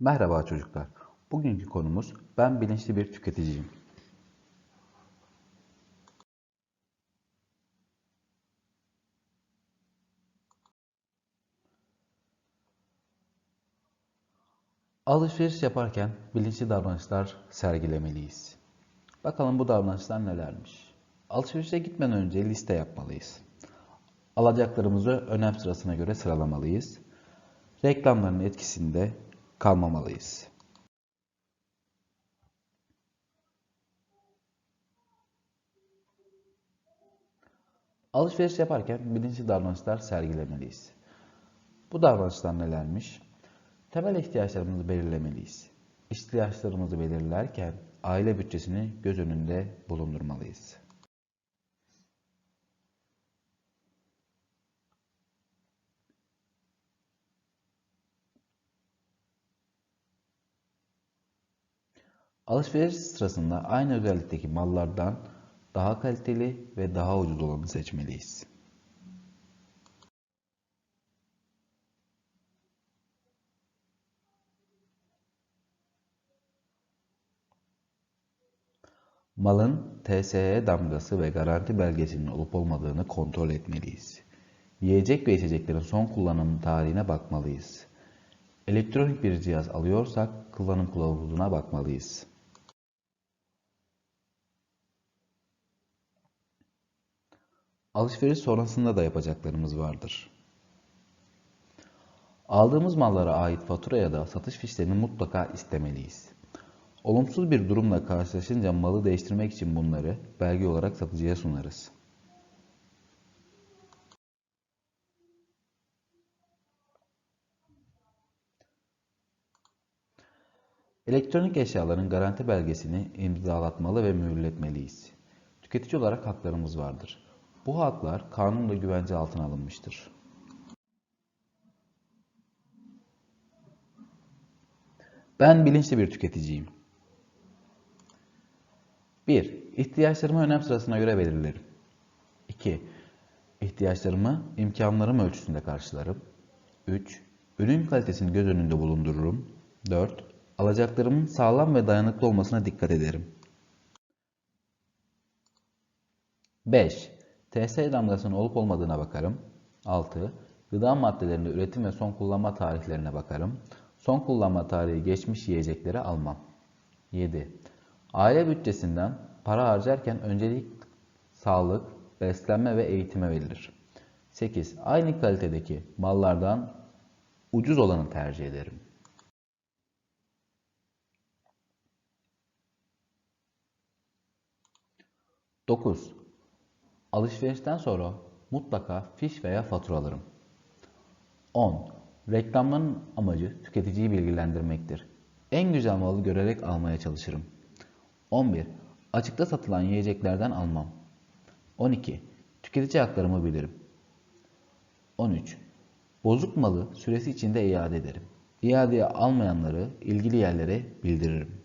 Merhaba çocuklar. Bugünkü konumuz ben bilinçli bir tüketiciyim. Alışveriş yaparken bilinçli davranışlar sergilemeliyiz. Bakalım bu davranışlar nelermiş? Alışverişe gitmeden önce liste yapmalıyız. Alacaklarımızı önem sırasına göre sıralamalıyız. Reklamların etkisinde kalmamalıyız. Alışveriş yaparken bilinçli davranışlar sergilemeliyiz. Bu davranışlar nelermiş? Temel ihtiyaçlarımızı belirlemeliyiz. İhtiyaçlarımızı belirlerken aile bütçesini göz önünde bulundurmalıyız. Alışveriş sırasında aynı özellikteki mallardan daha kaliteli ve daha ucuz olanı seçmeliyiz. Malın TSE damgası ve garanti belgesinin olup olmadığını kontrol etmeliyiz. Yiyecek ve içeceklerin son kullanım tarihine bakmalıyız. Elektronik bir cihaz alıyorsak kullanım kılavuzuna bakmalıyız. Alışveriş sonrasında da yapacaklarımız vardır. Aldığımız mallara ait fatura ya da satış fişlerini mutlaka istemeliyiz. Olumsuz bir durumla karşılaşınca malı değiştirmek için bunları belge olarak satıcıya sunarız. Elektronik eşyaların garanti belgesini imzalatmalı ve mühürletmeliyiz. Tüketici olarak haklarımız vardır. Bu haklar kanunla güvence altına alınmıştır. Ben bilinçli bir tüketiciyim. 1. İhtiyaçlarımı önem sırasına göre belirlerim. 2. İhtiyaçlarımı imkanlarım ölçüsünde karşılarım. 3. Ürün kalitesini göz önünde bulundururum. 4. Alacaklarımın sağlam ve dayanıklı olmasına dikkat ederim. 5. TS damgasının olup olmadığına bakarım. 6. Gıda maddelerinde üretim ve son kullanma tarihlerine bakarım. Son kullanma tarihi geçmiş yiyecekleri almam. 7. Aile bütçesinden para harcarken öncelik sağlık, beslenme ve eğitime verilir. 8. Aynı kalitedeki mallardan ucuz olanı tercih ederim. Dokuz. Alışverişten sonra mutlaka fiş veya fatura alırım. 10. Reklamların amacı tüketiciyi bilgilendirmektir. En güzel malı görerek almaya çalışırım. 11. Açıkta satılan yiyeceklerden almam. 12. Tüketici haklarımı bilirim. 13. Bozuk malı süresi içinde iade ederim. İadeye almayanları ilgili yerlere bildiririm.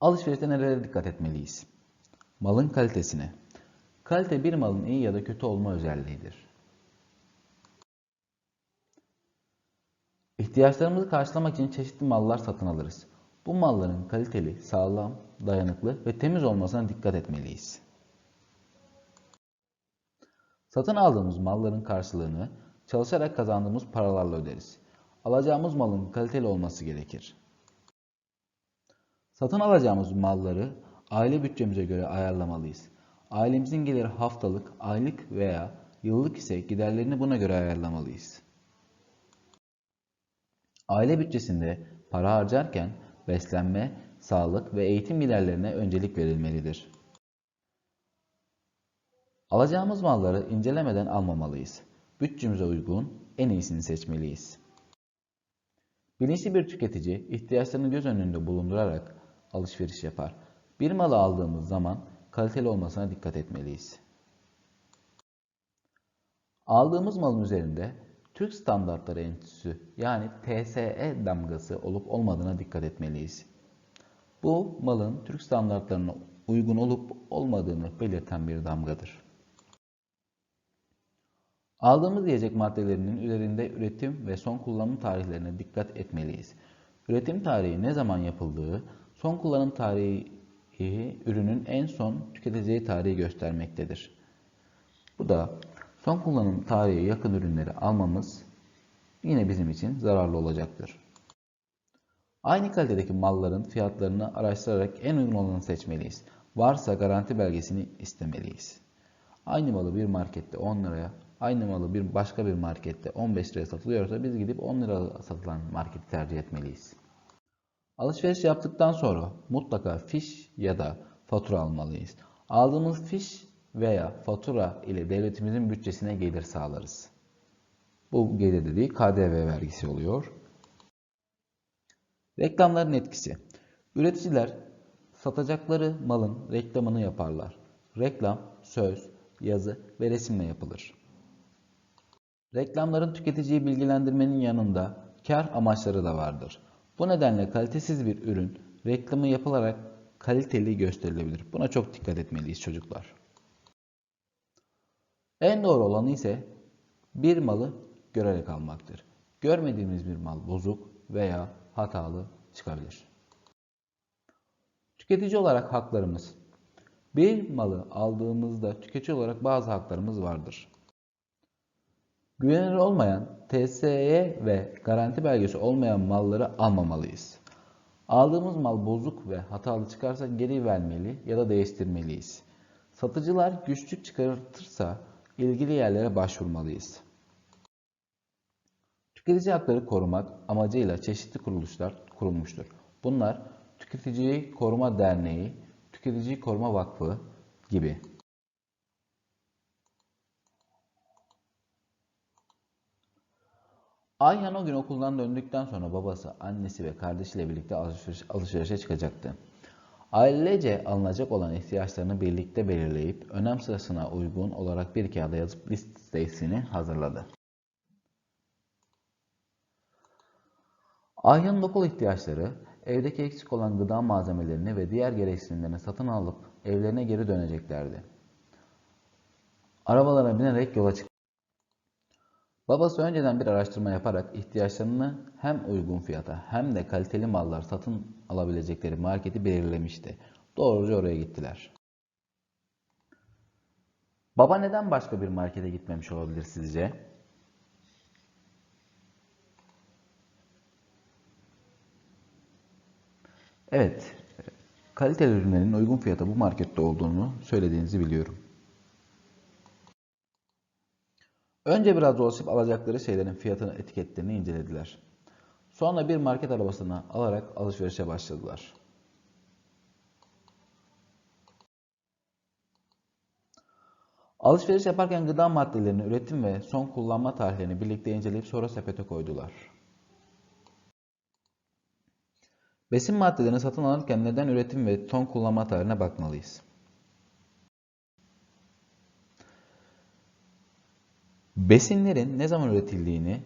Alışverişte nelere dikkat etmeliyiz? Malın kalitesine. Kalite bir malın iyi ya da kötü olma özelliğidir. İhtiyaçlarımızı karşılamak için çeşitli mallar satın alırız. Bu malların kaliteli, sağlam, dayanıklı ve temiz olmasına dikkat etmeliyiz. Satın aldığımız malların karşılığını çalışarak kazandığımız paralarla öderiz. Alacağımız malın kaliteli olması gerekir. Satın alacağımız malları aile bütçemize göre ayarlamalıyız. Ailemizin geliri haftalık, aylık veya yıllık ise giderlerini buna göre ayarlamalıyız. Aile bütçesinde para harcarken beslenme, sağlık ve eğitim giderlerine öncelik verilmelidir. Alacağımız malları incelemeden almamalıyız. Bütçemize uygun en iyisini seçmeliyiz. Bilinçli bir tüketici ihtiyaçlarını göz önünde bulundurarak alışveriş yapar. Bir malı aldığımız zaman kaliteli olmasına dikkat etmeliyiz. Aldığımız malın üzerinde Türk Standartları Enstitüsü yani TSE damgası olup olmadığına dikkat etmeliyiz. Bu malın Türk standartlarına uygun olup olmadığını belirten bir damgadır. Aldığımız yiyecek maddelerinin üzerinde üretim ve son kullanım tarihlerine dikkat etmeliyiz. Üretim tarihi ne zaman yapıldığı, son kullanım tarihi ürünün en son tüketeceği tarihi göstermektedir. Bu da son kullanım tarihi yakın ürünleri almamız yine bizim için zararlı olacaktır. Aynı kalitedeki malların fiyatlarını araştırarak en uygun olanı seçmeliyiz. Varsa garanti belgesini istemeliyiz. Aynı malı bir markette 10 liraya, aynı malı bir başka bir markette 15 liraya satılıyorsa biz gidip 10 lira satılan marketi tercih etmeliyiz. Alışveriş yaptıktan sonra mutlaka fiş ya da fatura almalıyız. Aldığımız fiş veya fatura ile devletimizin bütçesine gelir sağlarız. Bu gelir dediği KDV vergisi oluyor. Reklamların etkisi. Üreticiler satacakları malın reklamını yaparlar. Reklam söz, yazı ve resimle yapılır. Reklamların tüketiciyi bilgilendirmenin yanında kar amaçları da vardır. Bu nedenle kalitesiz bir ürün reklamı yapılarak kaliteli gösterilebilir. Buna çok dikkat etmeliyiz çocuklar. En doğru olanı ise bir malı görerek almaktır. Görmediğimiz bir mal bozuk veya hatalı çıkabilir. Tüketici olarak haklarımız. Bir malı aldığımızda tüketici olarak bazı haklarımız vardır. Güvenilir olmayan, TSE ve garanti belgesi olmayan malları almamalıyız. Aldığımız mal bozuk ve hatalı çıkarsa geri vermeli ya da değiştirmeliyiz. Satıcılar güçlük çıkartırsa ilgili yerlere başvurmalıyız. Tüketici hakları korumak amacıyla çeşitli kuruluşlar kurulmuştur. Bunlar Tüketiciyi Koruma Derneği, Tüketiciyi Koruma Vakfı gibi. Ayhan o gün okuldan döndükten sonra babası, annesi ve kardeşiyle birlikte alışveriş, alışverişe çıkacaktı. Ailece alınacak olan ihtiyaçlarını birlikte belirleyip önem sırasına uygun olarak bir kağıda yazıp listesini hazırladı. Ayhan'ın okul ihtiyaçları, evdeki eksik olan gıda malzemelerini ve diğer gereksinimlerini satın alıp evlerine geri döneceklerdi. Arabalara binerek yola çıktı. Babası önceden bir araştırma yaparak ihtiyaçlarını hem uygun fiyata hem de kaliteli mallar satın alabilecekleri marketi belirlemişti. Doğruca oraya gittiler. Baba neden başka bir markete gitmemiş olabilir sizce? Evet, kaliteli ürünlerin uygun fiyata bu markette olduğunu söylediğinizi biliyorum. Önce biraz dolaşıp alacakları şeylerin fiyatını, etiketlerini incelediler. Sonra bir market arabasını alarak alışverişe başladılar. Alışveriş yaparken gıda maddelerinin üretim ve son kullanma tarihlerini birlikte inceleyip sonra sepete koydular. Besin maddelerini satın alırken neden üretim ve son kullanma tarihine bakmalıyız? Besinlerin ne zaman üretildiğini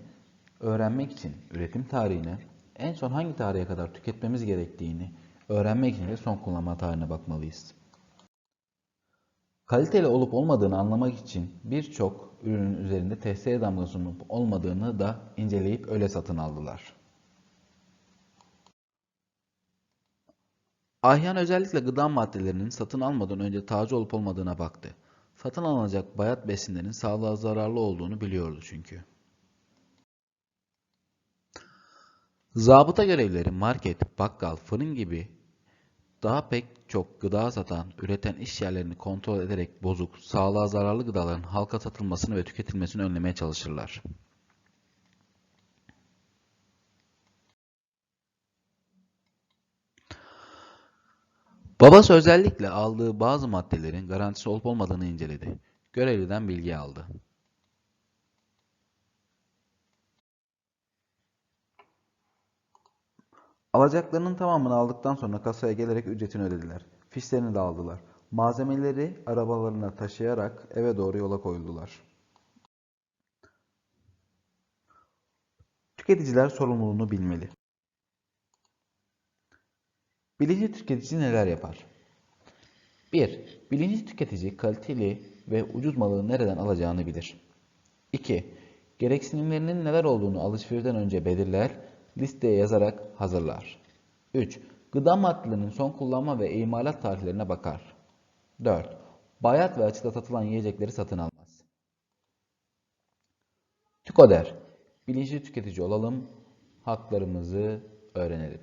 öğrenmek için üretim tarihine, en son hangi tarihe kadar tüketmemiz gerektiğini öğrenmek için de son kullanma tarihine bakmalıyız. Kaliteli olup olmadığını anlamak için birçok ürünün üzerinde TSE damgasının olup olmadığını da inceleyip öyle satın aldılar. Ayhan özellikle gıda maddelerinin satın almadan önce taze olup olmadığına baktı. Satın alınacak bayat besinlerin sağlığa zararlı olduğunu biliyordu çünkü. Zabıta görevlileri market, bakkal, fırın gibi daha pek çok gıda satan, üreten iş yerlerini kontrol ederek bozuk, sağlığa zararlı gıdaların halka satılmasını ve tüketilmesini önlemeye çalışırlar. Babası özellikle aldığı bazı maddelerin garantisi olup olmadığını inceledi. Görevliden bilgi aldı. Alacaklarının tamamını aldıktan sonra kasaya gelerek ücretini ödediler. Fişlerini de aldılar. Malzemeleri arabalarına taşıyarak eve doğru yola koyuldular. Tüketiciler sorumluluğunu bilmeli. Bilinçli tüketici neler yapar? 1. Bilinçli tüketici kaliteli ve ucuz malı nereden alacağını bilir. 2. Gereksinimlerinin neler olduğunu alışverişten önce belirler, listeye yazarak hazırlar. 3. Gıda maddelerinin son kullanma ve imalat tarihlerine bakar. 4. Bayat ve açıkta satılan yiyecekleri satın almaz. TÜKODER Bilinçli tüketici olalım, haklarımızı öğrenelim.